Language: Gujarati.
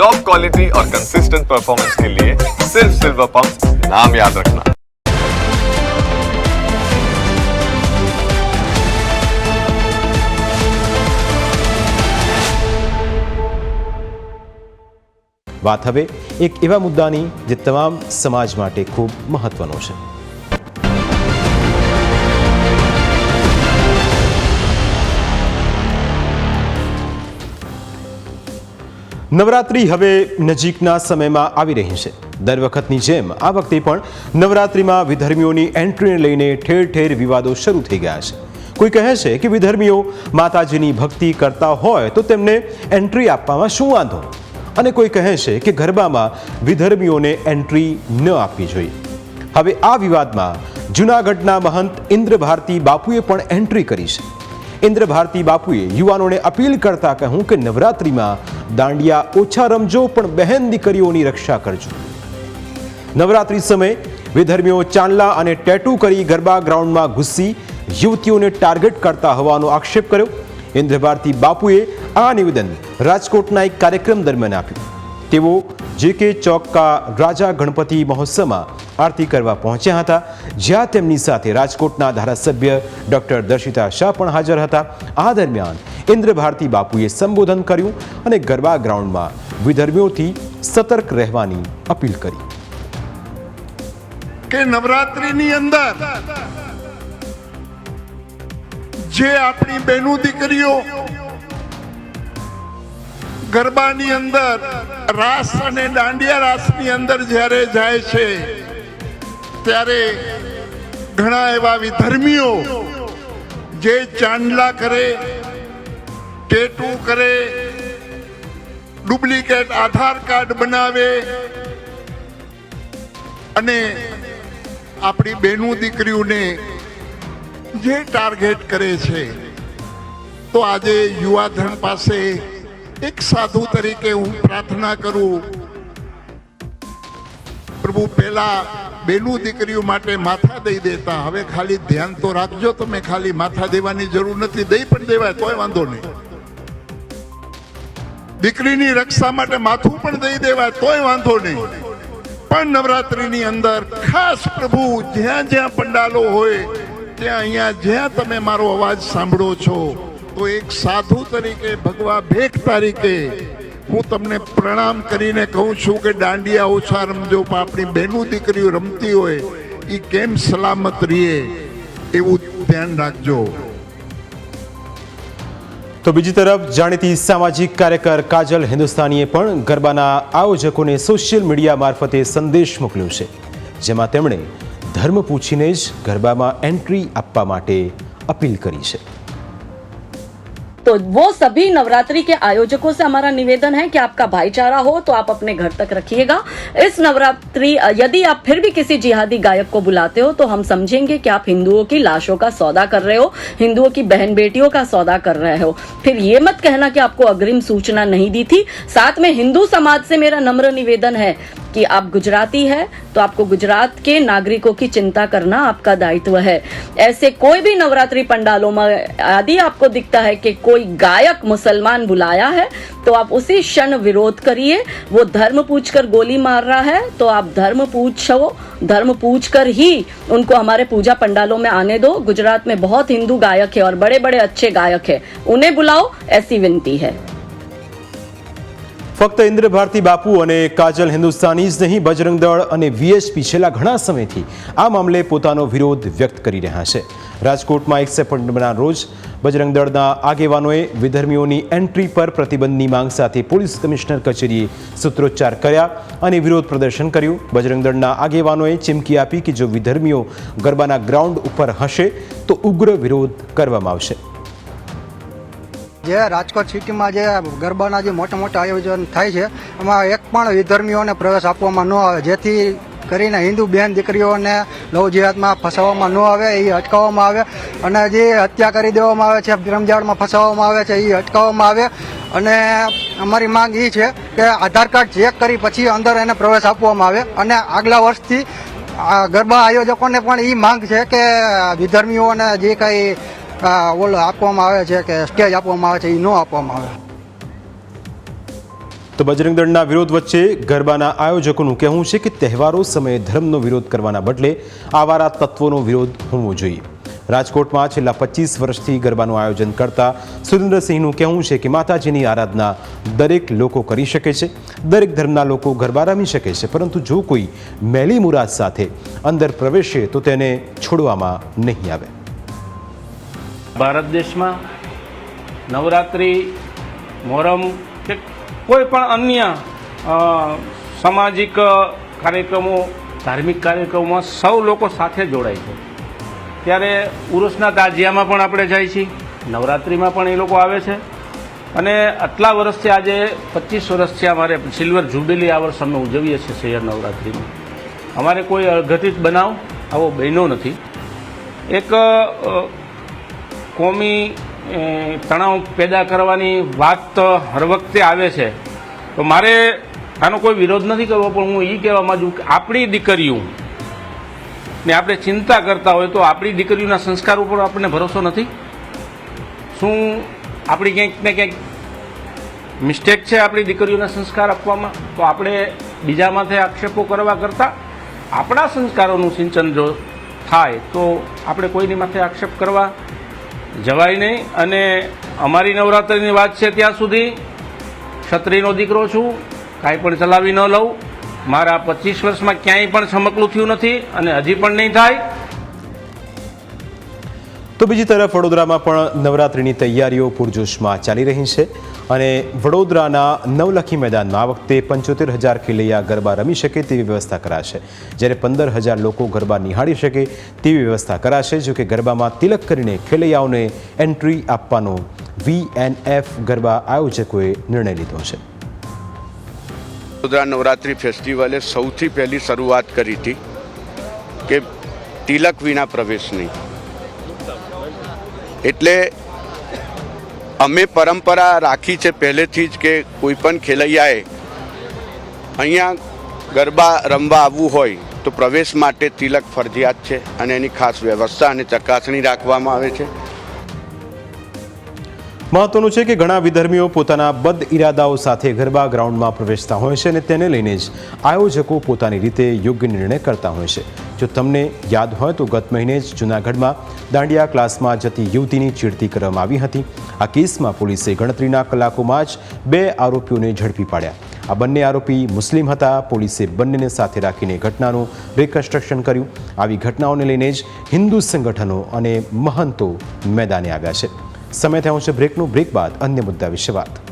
टॉप क्वालिटी और कंसिस्टेंट परफॉर्मेंस के लिए सिर्फ सिल्वर पंप नाम याद रखना વાત હવે એક એવા મુદ્દાની જે તમામ સમાજ માટે ખૂબ મહત્વનો છે નવરાત્રિ હવે નજીકના સમયમાં આવી રહી છે. દર વખતની જેમ આ વખતે પણ નવરાત્રિમાં વિધર્મીઓની એન્ટ્રીને લઈને ઠેર ઠેર વિવાદો શરૂ થઈ ગયા છે. કોઈ કહે છે કે વિધર્મીઓ માતાજીની ભક્તિ કરતા હોય તો તેમને એન્ટ્રી આપવામાં શું વાંધો? અને કોઈ કહે છે કે ગરબામાં વિધર્મીઓને એન્ટ્રી ન આપવી જોઈએ. હવે આ વિવાદમાં જૂનાગઢના મહંત ઇન્દ્ર ભારતી બાપુએ પણ એન્ટ્રી કરી છે. ઇન્દ્ર ભારતી બાપુએ યુવાનોને અપીલ કરતા કહ્યું કે નવરાત્રિમાં દાંડિયા ઓછા રમજો, પણ બહેન દીકરીઓની રક્ષા કરજો. નવરાત્રિ સમયે વિધર્મીઓ ચાંદલા અને ટેટુ કરી ગરબા ગ્રાઉન્ડમાં ઘૂસી યુવતીઓને ટાર્ગેટ કરતા હોવાનો આક્ષેપ કર્યો. ઇન્દ્ર ભારતી બાપુએ આ નિવેદન રાજકોટના એક કાર્યક્રમ દરમિયાન આપ્યું. તેઓ જે કે ચોકકા રાજા ગણપતિ મહોત્સવમાં આરતી કરવા પહોંચ્યા હતા, જ્યાં તેમની સાથે રાજકોટના ધારાસભ્ય ડોક્ટર દર્શિતા શાહ પણ હાજર હતા. આ દરમિયાન ઇન્દ્ર ભારતી બાપુએ સંબોધન કર્યું અને ગરબા ગ્રાઉન્ડમાં વિધર્મીઓથી સતર્ક રહેવાની અપીલ કરી. કે નવરાત્રીની અંદર જે આપણી બહેનો દીકરીઓ ગરબાની અંદર રાસ અને દાંડિયા રાસની અંદર જ્યારે જાય છે, ત્યારે ઘણા એવા વિધર્મીઓ જે ચાંદલા કરે, ટેટુ કરે, ડુપ્લિકેટ આધાર કાર્ડ બનાવે અને આપણી બેનું દીકરીઓને જે ટાર્ગેટ કરે છે, તો આજે યુવાધન પાસે એક સાધુ તરીકે હું પ્રાર્થના કરું. પ્રભુ, પહેલા બેનું દીકરીઓ માટે માથા દઈ દેતા. હવે ખાલી ધ્યાન તો રાખજો તમે, ખાલી માથા દેવાની જરૂર નથી. દઈ પણ દેવાય, તોય વાંધો નહીં. દીકરીની રક્ષા માટે માથું પણ દઈ દેવાય, તોય વાંધો નહીં. પણ નવરાત્રીની અંદર ખાસ પ્રભુ, જ્યાં જ્યાં પંડાલો હોય, ત્યાં અહીંયા જ્યાં તમે મારો અવાજ સાંભળો છો તો એક સાધુ તરીકે ભગવા ભેખ તરીકે હું તમને પ્રણામ કરીને કહું છું કે દાંડિયા ઓછા રમજો, પણ આપણી બહેનું દીકરીઓ રમતી હોય એ કેમ સલામત રહીએ એવું ધ્યાન રાખજો. તો બીજી તરફ જાણીતી સામાજિક કાર્યકર કાજલ હિન્દુસ્તાનીએ પણ ગરબાના આયોજકોને સોશિયલ મીડિયા મારફતે સંદેશ મોકલ્યો છે, જેમાં તેમણે ધર્મ પૂછીને જ ગરબામાં એન્ટ્રી આપવા માટે અપીલ કરી છે. तो वो सभी नवरात्रि के आयोजकों से हमारा निवेदन है कि आपका भाईचारा हो तो आप अपने घर तक रखिएगा। इस नवरात्रि, यदि आप फिर भी किसी जिहादी गायक को बुलाते हो तो हम समझेंगे कि आप हिंदुओं की लाशों का सौदा कर रहे हो, हिंदुओं की बहन बेटियों का सौदा कर रहे हो। फिर ये मत कहना कि आपको अग्रिम सूचना नहीं दी थी। साथ में हिंदू समाज से मेरा नम्र निवेदन है कि आप गुजराती है तो आपको गुजरात के नागरिकों की चिंता करना आपका दायित्व है। ऐसे कोई भी नवरात्रि पंडालों में आदि आपको दिखता है कि कोई गायक मुसलमान बुलाया है तो आप उसी क्षण विरोध करिए। वो धर्म पूछकर गोली मार रहा है तो आप धर्म पूछो, धर्म पूछ कर ही उनको हमारे पूजा पंडालों में आने दो। गुजरात में बहुत हिंदू गायक है और बड़े बड़े अच्छे गायक है। उन्हें बुलाओ, ऐसी विनती है। ફક્ત ઇન્દ્ર ભારતી બાપુ અને કાજલ હિન્દુસ્તાની જ નહીં, બજરંગ દળ અને વીએસપી છેલ્લા ઘણા સમયથી આ મામલે પોતાનો વિરોધ વ્યક્ત કરી રહ્યા છે. રાજકોટમાં એક સપ્ટેમ્બરના રોજ બજરંગ દળના આગેવાનોએ વિધર્મીઓની એન્ટ્રી પર પ્રતિબંધની માંગ સાથે પોલીસ કમિશનર કચેરીએ સૂત્રોચ્ચાર કર્યા અને વિરોધ પ્રદર્શન કર્યું. બજરંગ દળના આગેવાનોએ ચીમકી આપી કે જો વિધર્મીઓ ગરબાના ગ્રાઉન્ડ ઉપર હશે તો ઉગ્ર વિરોધ કરવામાં આવશે. જે રાજકોટ સિટીમાં જે ગરબાના જે મોટા મોટા આયોજન થાય છે, એમાં એક પણ વિધર્મીઓને પ્રવેશ આપવામાં ન આવે. જેથી કરીને હિન્દુ બહેન દીકરીઓને લવ જિહાદમાં ફસાવવામાં ન આવે, એ અટકાવવામાં આવે અને જે હત્યા કરી દેવામાં આવે છે રમજાડમાં ફસાવવામાં આવે છે, એ અટકાવવામાં આવે. અને અમારી માંગ એ છે કે આધાર કાર્ડ ચેક કરી પછી અંદર એને પ્રવેશ આપવામાં આવે. અને આગલા વર્ષથી ગરબા આયોજકોને પણ એ માંગ છે કે વિધર્મીઓને જે કંઈ ઓલો આપવામાં આવે છે કે સ્ટેજ આપવામાં આવે છે એ ન આપવામાં આવે. તો બજરંગ દળના વિરોધ વચ્ચે ગરબાના આયોજકોનું કહેવું છે કે તહેવારો સમયે ધર્મનો વિરોધ કરવાના બદલે આવારા તત્વોનો વિરોધ હોવો જોઈએ. રાજકોટમાં છેલ્લા પચીસ વર્ષથી ગરબાનું આયોજન કરતા સુરેન્દ્રસિંહનું કહેવું છે કે માતાજીની આરાધના દરેક લોકો કરી શકે છે, દરેક ધર્મના લોકો ગરબા રમી શકે છે, પરંતુ જો કોઈ મેલી મુરાદ સાથે અંદર પ્રવેશે તો તેને છોડવામાં નહીં આવે. ભારત દેશમાં નવરાત્રિ, મોહરમ કે કોઈ પણ અન્ય સામાજિક કાર્યક્રમો, ધાર્મિક કાર્યક્રમોમાં સૌ લોકો સાથે જોડાય છે. ત્યારે ઉરુસના તાજિયામાં પણ આપણે જાય છીએ. નવરાત્રિમાં પણ એ લોકો આવે છે. અને આટલા વર્ષથી આજે પચીસ વર્ષથી અમારે સિલ્વર જુબિલી આ વર્ષ અમે ઉજવીએ છીએ શહેર નવરાત્રિમાં. અમારે કોઈ અઘટિત બનાવ આવો બન્યો નથી. એક કોમી તણાવ પેદા કરવાની વાત તો હર વખતે આવે છે. તો મારે આનો કોઈ વિરોધ નથી કરવો, પણ હું એ કહેવા માંગુ કે આપણી દીકરીઓ ને આપણે ચિંતા કરતા હોય તો આપણી દીકરીઓના સંસ્કાર ઉપર આપણને ભરોસો નથી. શું આપણી ક્યાંક ને ક્યાંક મિસ્ટેક છે આપણી દીકરીઓના સંસ્કાર આપવામાં? તો આપણે બીજા માથે આક્ષેપો કરવા કરતાં આપણા સંસ્કારોનું સિંચન જો થાય તો આપણે કોઈની માથે આક્ષેપ કરવા? જવાય નહીં. અને અમારી નવરાત્રિની વાત છે ત્યાં સુધી. છત્રીનો દીકરો છું, કાંઈ પણ ચલાવી ન લઉં. મારા પચીસ વર્ષમાં ક્યાંય પણ ચમકલું થયું નથી અને હજી પણ નહીં થાય. તો બીજી તરફ વડોદરામાં પણ નવરાત્રિની તૈયારીઓ પૂરજોશમાં ચાલી રહી છે અને વડોદરાના નવલખી મેદાનમાં આ વખતે પંચોતેર હજાર ખેલૈયા ગરબા રમી શકે તેવી વ્યવસ્થા કરાશે. જ્યારે પંદર હજાર લોકો ગરબા નિહાળી શકે તેવી વ્યવસ્થા કરાશે, જો કે ગરબામાં તિલક કરીને ખેલૈયાઓને એન્ટ્રી આપવાનો વીએનએફ ગરબા આયોજકોએ નિર્ણય લીધો છે. વડોદરા નવરાત્રિ ફેસ્ટિવલે સૌથી પહેલી શરૂઆત કરી હતી કે તિલક વિના પ્રવેશ નહીં. એટલે અમે પરંપરા રાખી છે પહેલેથી જ કે કોઈ પણ ખેલૈયાએ અહીંયા ગરબા રમવા આવવું હોય તો પ્રવેશ માટે તિલક ફરજિયાત છે અને એની ખાસ વ્યવસ્થા અને ચકાસણી રાખવામાં આવે છે. મહત્વનું છે કે ઘણા વિધર્મીઓ પોતાના બદ ઇરાદાઓ સાથે ગરબા ગ્રાઉન્ડમાં પ્રવેશતા હોય છે અને તેને લઈને જ આયોજકો પોતાની રીતે યોગ્ય નિર્ણય કરતા હોય છે. જો તમને યાદ હોય તો ગત મહિને જ જૂનાગઢમાં દાંડિયા ક્લાસમાં જતી યુવતીની ચીડતી કરવામાં આવી હતી. આ કેસમાં પોલીસે ગણતરીના કલાકોમાં જ બે આરોપીઓને ઝડપી પાડ્યા. આ બંને આરોપી મુસ્લિમ હતા. પોલીસે બંનેને સાથે રાખીને ઘટનાનું રિકન્સ્ટ્રક્શન કર્યું. આવી ઘટનાઓને લઈને જ હિન્દુ સંગઠનો અને મહંતો મેદાને આવ્યા છે. સમય થયો છે બ્રેકનું. બ્રેક બાદ અન્ય મુદ્દા વિશે વાત.